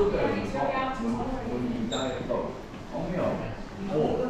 학교별에서 우리 이장에서 성명, 뭐,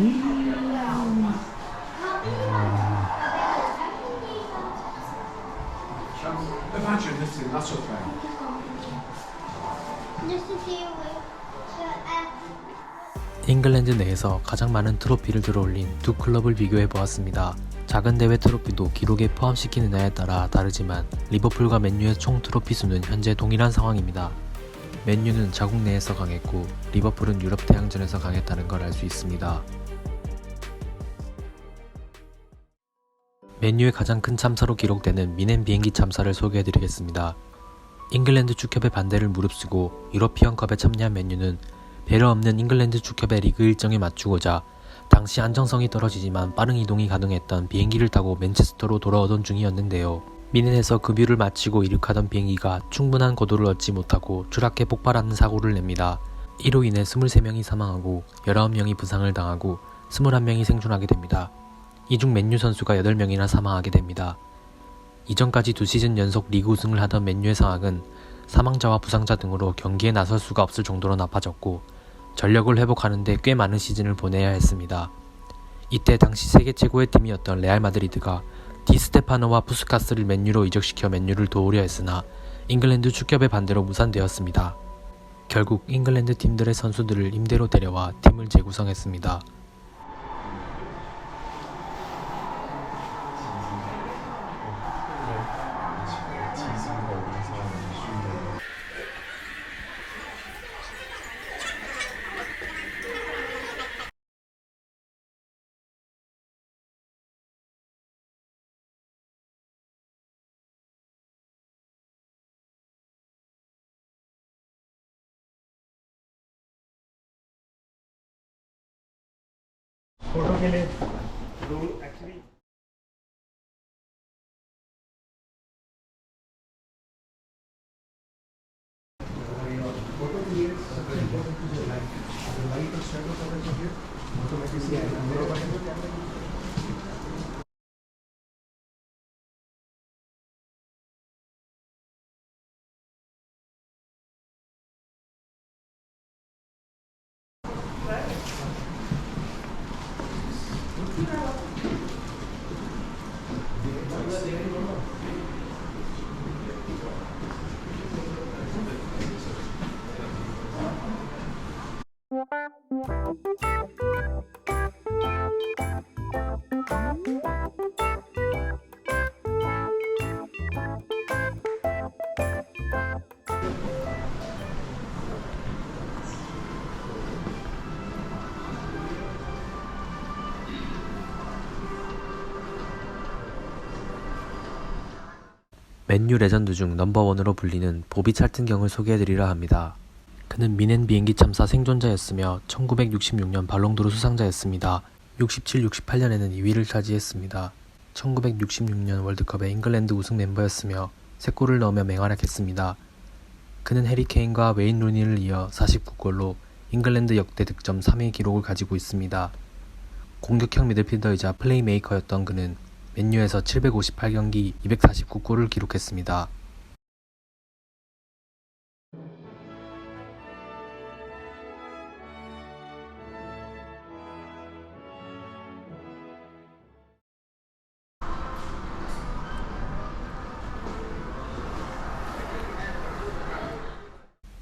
음. Okay. Just a few 잉글랜드 내에서 가장 많은 트로피를 들어올린 두 클럽을 비교해 보았습니다. 작은 대회 트로피도 기록에 포함시키느냐에 따라 다르지만 리버풀과 맨유의 총 트로피 수는 현재 동일한 상황입니다. 맨유는 자국 내에서 강했고 리버풀은 유럽 태양전에서 강했다는 걸 알 수 있습니다. 맨유의 가장 큰 참사로 기록되는 미넨 비행기 참사를 소개해드리겠습니다. 잉글랜드 축협의 반대를 무릅쓰고 유러피언컵에 참여한 맨유는 배려 없는 잉글랜드 축협의 리그 일정에 맞추고자 당시 안정성이 떨어지지만 빠른 이동이 가능했던 비행기를 타고 맨체스터로 돌아오던 중이었는데요. 미넨에서 급유를 마치고 이륙하던 비행기가 충분한 고도를 얻지 못하고 추락해 폭발하는 사고를 냅니다. 이로 인해 23명이 사망하고 19명이 부상을 당하고 21명이 생존하게 됩니다. 이중 맨유 선수가 8명이나 사망하게 됩니다. 이전까지 두 시즌 연속 리그 우승을 하던 맨유의 상황은 사망자와 부상자 등으로 경기에 나설 수가 없을 정도로 나빠졌고 전력을 회복하는데 꽤 많은 시즌을 보내야 했습니다. 이때 당시 세계 최고의 팀이었던 레알 마드리드가 디스테파노와 푸스카스를 맨유로 이적시켜 맨유를 도우려 했으나 잉글랜드 축협의 반대로 무산되었습니다. 결국 잉글랜드 팀들의 선수들을 임대로 데려와 팀을 재구성했습니다. फोटो के लिए 맨유 레전드 중 넘버원으로 불리는 보비 찰튼경을 소개해드리려 합니다. 그는 미넨 비행기 참사 생존자였으며 1966년 발롱도르 수상자였습니다. 67, 68년에는 2위를 차지했습니다. 1966년 월드컵의 잉글랜드 우승 멤버였으며 3골을 넣으며 맹활약했습니다. 그는 해리 케인과 웨인 루니를 이어 49골로 잉글랜드 역대 득점 3위 기록을 가지고 있습니다. 공격형 미드필더이자 플레이메이커였던 그는 맨유에서 758경기 249골을 기록했습니다.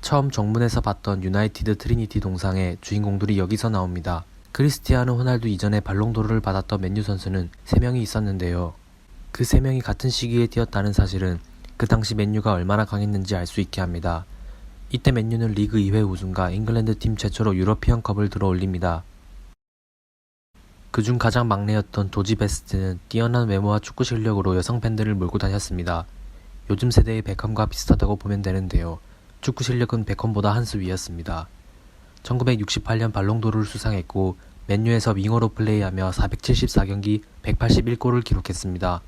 처음 정문에서 봤던 유나이티드 트리니티 동상의 주인공들이 여기서 나옵니다. 크리스티아노 호날두 이전에 발롱도르를 받았던 맨유 선수는 3명이 있었는데요. 그 3명이 같은 시기에 뛰었다는 사실은 그 당시 맨유가 얼마나 강했는지 알 수 있게 합니다. 이때 맨유는 리그 2회 우승과 잉글랜드 팀 최초로 유러피언컵을 들어 올립니다. 그중 가장 막내였던 도지 베스트는 뛰어난 외모와 축구 실력으로 여성 팬들을 몰고 다녔습니다. 요즘 세대의 베컴과 비슷하다고 보면 되는데요. 축구 실력은 베컴보다 한 수 위였습니다. 1968년 발롱도르를 수상했고 맨유에서 윙어로 플레이하며 474경기 181골을 기록했습니다.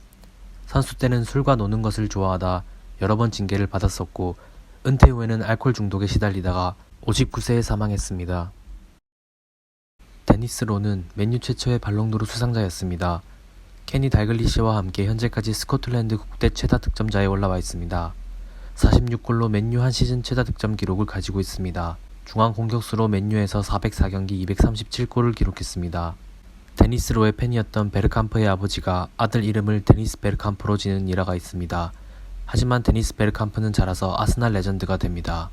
선수 때는 술과 노는 것을 좋아하다 여러 번 징계를 받았었고 은퇴 후에는 알코올 중독에 시달리다가 59세에 사망했습니다. 데니스 로는 맨유 최초의 발롱도르 수상자였습니다. 케니 달글리시와 함께 현재까지 스코틀랜드 국대 최다 득점자에 올라와 있습니다. 46골로 맨유 한 시즌 최다 득점 기록을 가지고 있습니다. 중앙 공격수로 맨유에서 404경기 237골을 기록했습니다. 데니스 로의 팬이었던 베르캄프의 아버지가 아들 이름을 데니스 베르캄프로 지는 일화가 있습니다. 하지만 데니스 베르캄프는 자라서 아스날 레전드가 됩니다.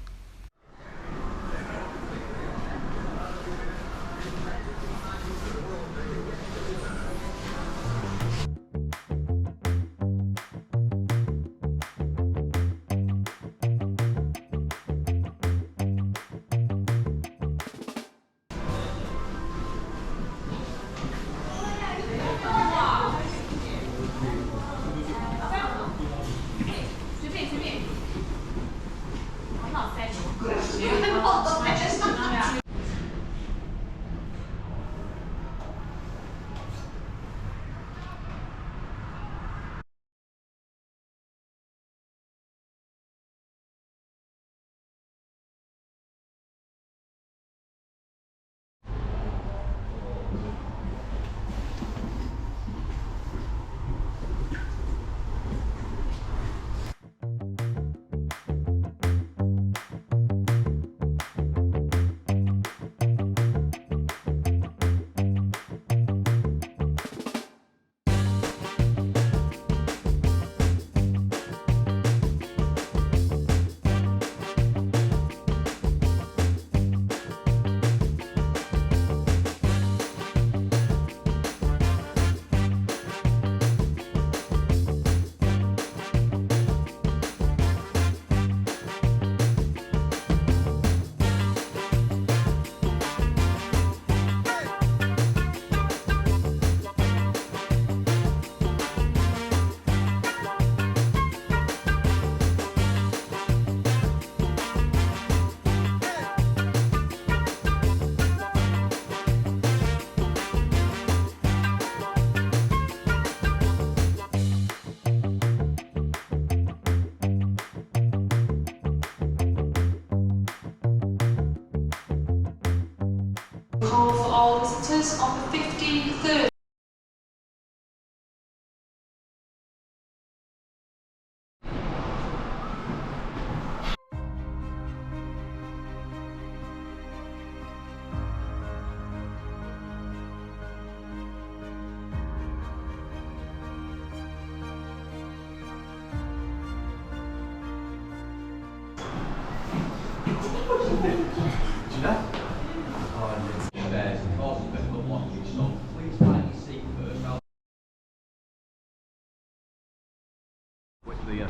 on of a 53rd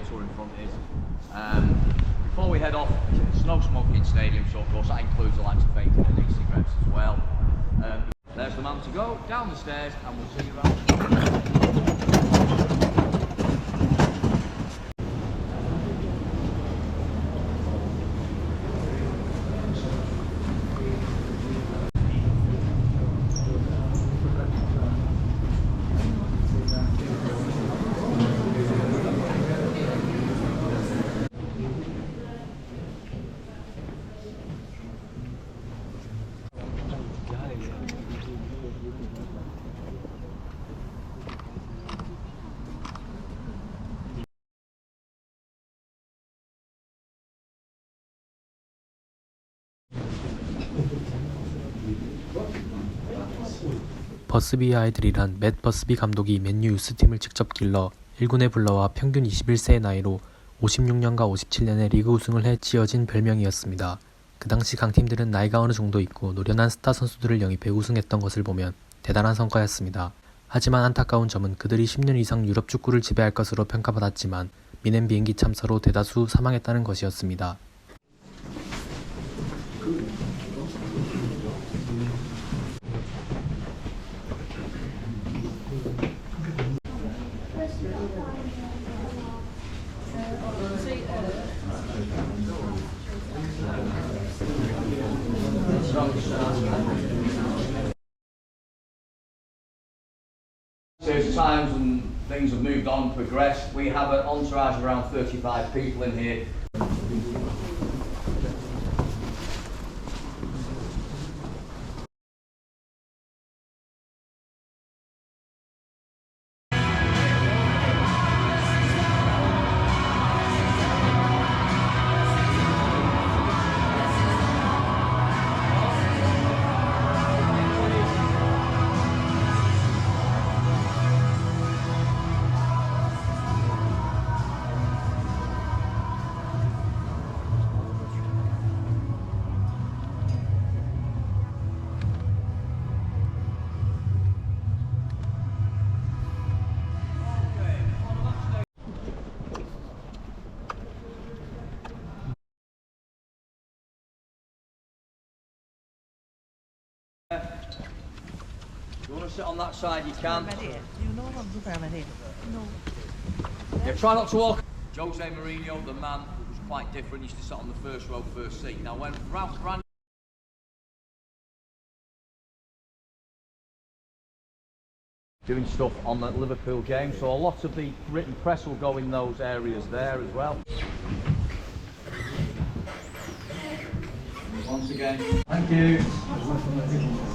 tour in front is. Um, before we head off, it's no smoking stadium, so of course that includes the likes of vaping and e-cigarettes as well. Um, there's the man to go, down the stairs, and we'll see you around. 버스비의 아이들이란 맷 버스비 감독이 맨유 유스팀을 직접 길러 1군에 불러와 평균 21세의 나이로 56년과 57년에 리그 우승을 해 지어진 별명이었습니다. 그 당시 강팀들은 나이가 어느 정도 있고 노련한 스타 선수들을 영입해 우승했던 것을 보면 대단한 성과였습니다. 하지만 안타까운 점은 그들이 10년 이상 유럽 축구를 지배할 것으로 평가받았지만 미넨 비행기 참사로 대다수 사망했다는 것이었습니다. As times and things have moved on, progressed, we have an entourage of around 35 people in here. You want to sit on that side, you can. Paramedic. You know I'm the paramedic. Yeah, try not to walk. Jose Mourinho, the man, who was quite different. He used to sit on the first row, first seat. Now, when Ralph Rand doing stuff on the Liverpool game, so a lot of the written press will go in those areas there as well. Once again, thank you.